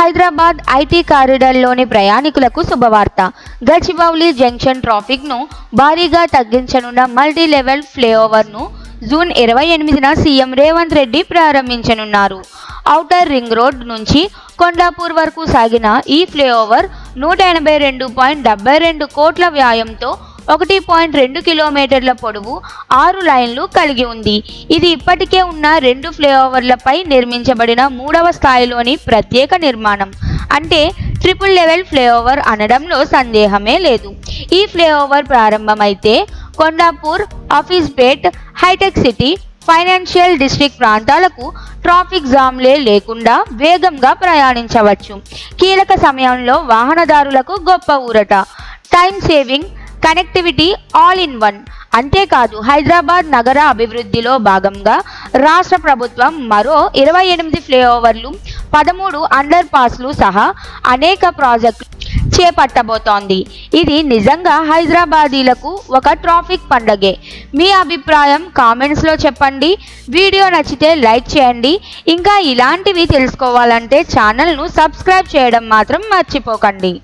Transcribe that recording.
Hyderabad IT కారిడార్లోని ప్రయాణికులకు శుభవార్త. Gachibowli junction ట్రాఫిక్ను భారీగా తగ్గించనున్న మల్టీ లెవెల్ ఫ్లైఓవర్ను జూన్ ఇరవై ఎనిమిదిన సీఎం రేవంత్ రెడ్డి ప్రారంభించనున్నారు. ఔటర్ రింగ్ రోడ్ నుంచి కొండాపూర్ వరకు సాగిన ఈ ఫ్లైఓవర్ నూట ఎనభై రెండు పాయింట్ డెబ్బై రెండు కోట్ల వ్యాయంతో ఒకటి పాయింట్ రెండు కిలోమీటర్ల పొడవు ఆరు లైన్లు కలిగి ఉంది. ఇది ఇప్పటికే ఉన్న రెండు ఫ్లైఓవర్లపై నిర్మించబడిన మూడవ స్థాయిలోని ప్రత్యేక నిర్మాణం. అంటే ట్రిపుల్ లెవెల్ ఫ్లైఓవర్ అనడంలో సందేహమే లేదు. ఈ ఫ్లైఓవర్ ప్రారంభమైతే కొండాపూర్ ఆఫీస్పేట్ హైటెక్ సిటీ ఫైనాన్షియల్ డిస్ట్రిక్ట్ ప్రాంతాలకు ట్రాఫిక్ జామ్లే లేకుండా వేగంగా ప్రయాణించవచ్చు. కీలక సమయంలో వాహనదారులకు గొప్ప ఊరట. Time saving connectivity all in one. అంతేకాదు హైదరాబాద్ నగర అభివృద్ధిలో భాగంగా రాష్ట్ర ప్రభుత్వం మరో ఇరవై ఎనిమిది ఫ్లైఓవర్లు పదమూడు అండర్ పాస్లు సహా అనేక ప్రాజెక్టులు చేపట్టబోతోంది. ఇది నిజంగా హైదరాబాదీలకు ఒక ట్రాఫిక్ పండగే. మీ అభిప్రాయం కామెంట్స్లో చెప్పండి. వీడియో నచ్చితే లైక్ చేయండి. ఇంకా ఇలాంటివి తెలుసుకోవాలంటే ఛానల్ను సబ్స్క్రైబ్ చేయడం మాత్రం మర్చిపోకండి.